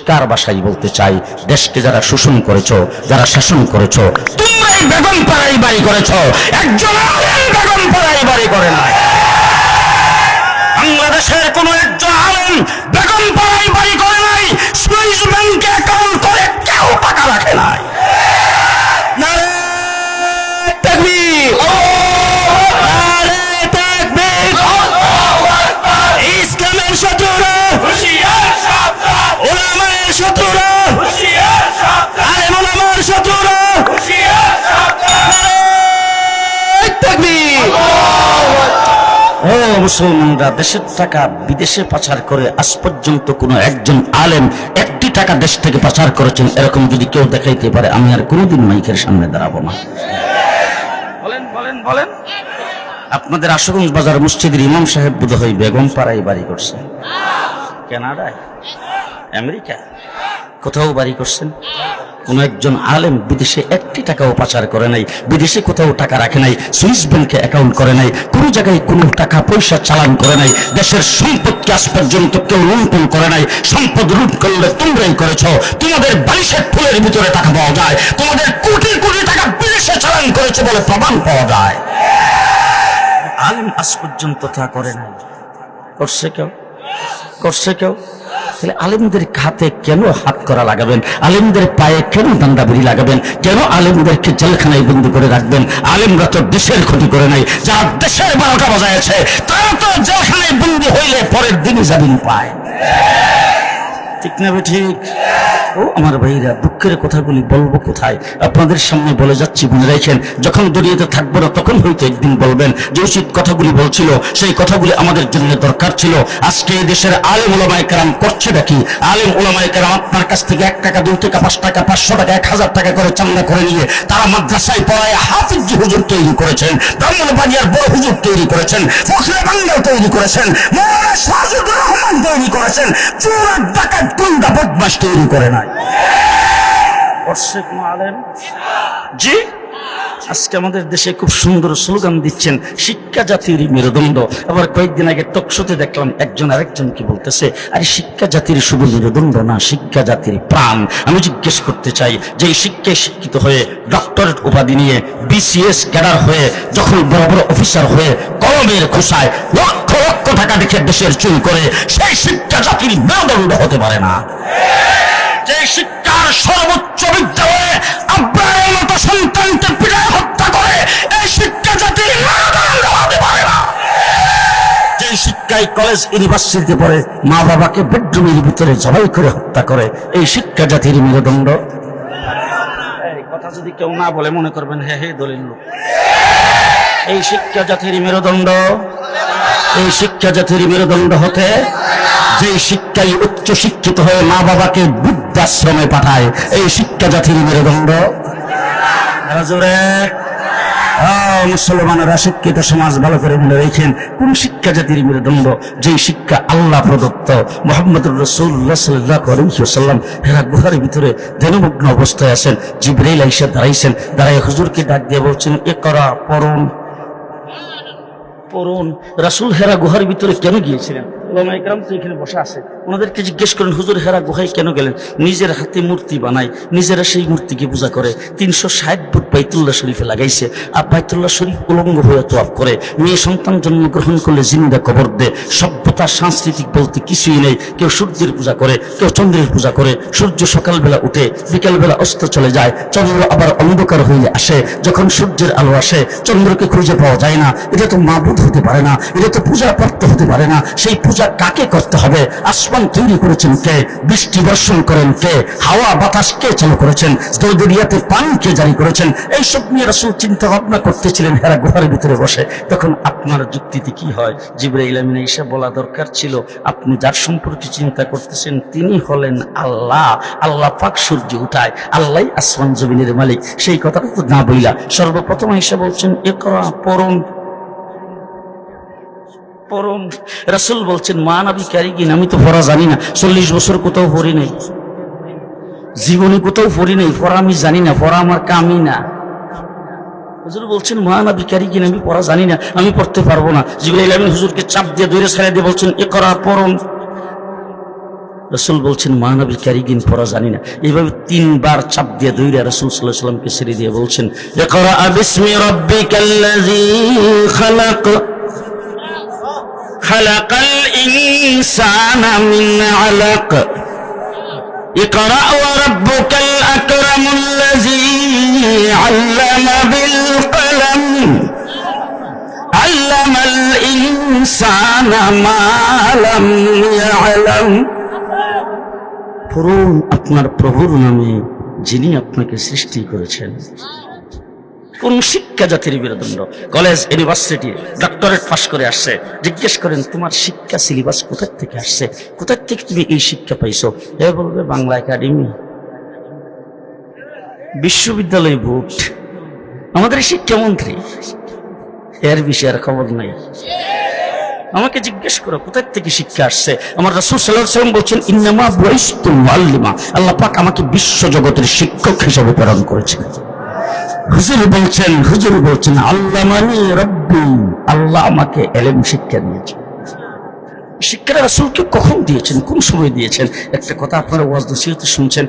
কার বাসায় বলতে চাই? দেশকে যারা শোষণ করেছ, যারা শাসন করেছ, তোমরাই বেগম পাড়াই বাড়ি করেছ। একজন বেগম পাড়াই বাড়ি করে না বাংলাদেশের কোন একজন আলেম বেগম পাড়াই বাড়ি করে নাই সুইস ব্যাংকে অ্যাকাউন্ট করে কেউ টাকা রাখে নাই নারে তাকবীর! নারে তাকবীর! ইসলামের শত্রুরা ওলামায়ের শত্রুরা আলেম ওলামার শত্রুরা নারে তাকবীর! ও মুসলমানরা দেশের টাকা বিদেশে পাচার করে আজ পর্যন্ত কোনো একজন আলেম একটি টাকা দেশ থেকে পাচার করেছেন এরকম যদি কেউ দেখাইতে পারে আমি আর কোনোদিন মাইকের সামনে দাঁড়াবো না। বলেন বলেন বলেন। আপনাদের আশুগঞ্জ বাজার মসজিদের ইমাম সাহেব বোধ হয় বেগম পাড়ায় বাড়ি করছে। কানাডায়? আমেরিকা কোথাও বাড়ি করছেন? কোন একজন আলেম বিদেশে একটি টাকাও পাচার করে নাই, বিদেশে কোথাও টাকা রাখে নাই, সুইস ব্যাংকে অ্যাকাউন্ট করে নাই, কোন জায়গায় কোনো টাকা পয়সা চালান করে নাই, দেশের সম্পদকে আজ পর্যন্ত কেউ লুণ্ঠন করে নাই, সম্পদ লুট করলে তোমরাই করেছ, তোমাদের বালিশের ফুলের ভিতরে টাকা পাওয়া যায়, তোমাদের কোটি কোটি টাকা বিদেশে চালান করেছে বলে প্রমাণ পাওয়া যায়। আলেম আজ পর্যন্ত তা করে নাই। করছে কেউ? করছে কেউ? তাহলে আলেমদের খাতে কেন হাত করা লাগাবেন? আলেমদের পায়ে কেন দান্দাবিড়ি লাগাবেন? কেন আলেমদেরকে জেলখানায় বন্দি করে রাখবেন? আলেমরা তো দেশের ক্ষতি করে নাই। যা দেশের বারোটা আছে তারা তো জেলখানায় বন্দি হইলে পরের দিনই জামিন পায়। ঠিক না ঠিক? ও আমার ভাইরা দুঃখের কথাগুলি বলব কোথায়? আপনাদের সামনে বলে যাচ্ছি, মনে রাখেন, যখন দুনিয়াতে থাকব না, তখন হয়তো একদিন বলবেন, যে উচিত কথাগুলি বলছিল, সেই কথাগুলি আমাদের জন্য দরকার ছিল। আজকে এই দেশের আলেম ওলামায় কেরাম করছে নাকি? আলেম ওলামায় কেরাম আপনার কাছ থেকে এক টাকা, দুই টাকা, পাঁচ টাকা, পাঁচশো টাকা, এক হাজার টাকা করে চান্দা করে নিয়ে তারা মাদ্রাসায় পড়ায় হাফিজ হুজুর তৈরি করেছেন ব্রাহ্মণ বাড়িয়ার বড় হুজুর তৈরি করেছেন, ফখরে বাঙ্গাল তৈরি করেছেন, মৌলানা সাজুদুর রহমান তৈরি করেছেন চোর ডাকাত গুন্ডা বদমাস তৈরি করে নাই? জি? আজকে আমাদের দেশে খুব সুন্দর স্লোগান দিচ্ছেন, শিক্ষা জাতির মেরুদণ্ড। আবার কয়েকদিন আগে টকশোতে দেখলাম একজন আরেকজন কি বলতেছে, আরে শিক্ষা জাতির শুধু মেরুদণ্ড না, শিক্ষা জাতির প্রাণ। আমি জিজ্ঞেস করতে চাই, যে শিক্ষায় শিক্ষিত হয়ে ডক্টরেট উপাধি নিয়ে বিসিএস ক্যাডার হয়ে যখন বড় বড় অফিসার হয়ে কলমের খোসায় লক্ষ লক্ষ টাকা দেখে দেশের চুল করে, সেই শিক্ষা জাতির মেরুদণ্ড হতে পারে না। যে শিক্ষার সর্বোচ্চ বিদ্যালয়ে আব্রাহের মতো সন্তানকে যে কলেজ ইউনিভার্সিটিতে পড়ে মা বাবাকে বেডরুমের ভিতরে জবাই করে হত্যা করে এই শিক্ষা জাতির মেরুদণ্ড। কথা যদি কেউ না বলে মনে করবেন হে হে দলিল লোক। এই শিক্ষা জাতির মেরুদণ্ড এই শিক্ষা জাতির মেরুদণ্ড হতে যে শিক্ষায় উচ্চ শিক্ষিত হয়ে মা বাবাকে বৃদ্ধাশ্রমে পাঠায় এই শিক্ষা জাতির মেরুদণ্ড। জোরে। মুসলমানেরা শিক্ষিত সমাজ ভালো করে মনে রেখেন, কোন শিক্ষা জাতির মেরুদণ্ড? যে শিক্ষা আল্লাহ প্রদত্ত মোহাম্মদ রসুল্লাহ হেরা গুহার ভিতরে ধ্যানমগ্ন অবস্থায় আছেন জিব্রাইল আইসা দাঁড়াইছেন। দাঁড়াই হুজুরকে ডাক দিয়ে বলছেন এ করা পরম পড়ুন। রাসুল হেরা গুহার ভিতরে কেন গিয়েছিলেন? এখানে বসে আছে। ওনাদেরকে জিজ্ঞেস করেন, হুজুর, হেরা গুহায় কেন গেলেন? নিজের হাতে মূর্তি বানায়, নিজেরা সেই মূর্তিকে পূজা করে। তিনশো ষাট ফুট বাইতুল্লাহ শরীফে লাগাইছে। আর বাইতুল্লাহ শরীফ উলঙ্গ হয়ে তোয়াপ করে। মেয়ে সন্তান জন্মগ্রহণ করলে জিন্দা কবর দে সভ্যতা, সাংস্কৃতিক বলতে কিছুই নেই। কেউ সূর্যের পূজা করে, কেউ চন্দ্রের পূজা করে। সূর্য সকালবেলা উঠে, বিকালবেলা অস্ত চলে যায়। চন্দ্র আবার অন্ধকার হয়ে আসে। যখন সূর্যের আলো আসে, চন্দ্রকে খুঁজে পাওয়া যায় না। এটা তো মাবুদ হতে পারে না। এটা তো পূজা প্রাপ্ত হতে পারে না। সেই পূজা কাকে করতে হবে? আসমান তৈরি করেছেন কে? বৃষ্টি বর্ষণ করেন কে? হাওয়া, বাতাস কে চালু করেছেন? দরিয়াতে পানি কে জারি করেছেন? এইসব নিয়ে রাসুল চিন্তা ভাবনা করতেছিলেন, হেরা গুহার ভিতরে বসে। তখন আপনার যুক্তিতে কি হয়? জিব্রাইল আমিনা এসে বলা দরকার ছিল, আপনি যার সম্পর্কে চিন্তা করতেছেন, তিনি হলেন আল্লাহ। আল্লাহ পাক সূর্য উঠায় আল্লাহ আসমান জমিনের মালিক। সেই কথাটা তো না বইলা। সর্বপ্রথম এসে বলছেন এ করা পরম পরম রাসুল বলছেন, মা নাবি ক্যারিগিন আমি তো পড়া জানি না, চল্লিশ বছর কোথাও পড়ি নাই। জীবনে কোথাও পড়ি নাই পড়া আমি জানি না পড়া আমার কামই না। হুজুর বলছেন মহানবী ক্যারিগিন আমি পড়া জানি না, আমি পড়তে পারব না। জিবরাইল আমিন হুজুরকে চাপ দিয়ে দৌড়ে ছেড়ে দিয়ে বলছেন এ করা পরম রসুল বলছেন মহানবী ক্যারিগিন পড়া জানি না। এইভাবে তিনবার চাপ দিয়ে দৌড়ে রসুল সাল্লাহ সাল্লামকে ছেড়ে দিয়ে বলছেন, ইকরা, বিসমি রাব্বিকাল্লাযী খালাক। খালাকাল ইনসানা মিন আলাক اقرأ وربك الأكرم الذي علم بالقلم علم الإنسان ما لم يعلم পড়ুন আপনার প্রভুর নামে যিনি আপনাকে সৃষ্টি করেছেন কোন শিক্ষা জাতির বিরোধন্য কলেজ ইউনিভার্সিটি ডক্টরেট পাস করে আসছে। জিজ্ঞেস করেন, তোমার শিক্ষা সিলেবাস কোথায় থেকে আসছে? কোথায় থেকে তুমি এই শিক্ষা পাইছো? এ বলবে, বাংলা একাডেমি। বিশ্ববিদ্যালয় বোর্ড। আমাদের শিক্ষামন্ত্রী। এর বিষয়ে আর খবর নাই। আমাকে জিজ্ঞেস করো কোথায় থেকে শিক্ষা আসছে? আমার রাসূল ওয়াসাল্লাম বলছেন, ইন্নামা বুইস্তু মুআল্লিমা আল্লাহ পাক আমাকে বিশ্ব জগতের শিক্ষক হিসেবে প্রেরণ করেছেন হুজুর বলছেন হুজুর বলছেন, আল্লাহ মানে রব্বি। আল্লাহ আমাকে এলেম শিক্ষা দিয়েছেন শিক্ষাটা রাসুলকে কখন দিয়েছেন? কোন সময় দিয়েছেন? একটা কথা আপনারা ওয়াজ নসিহতে শুনছেন।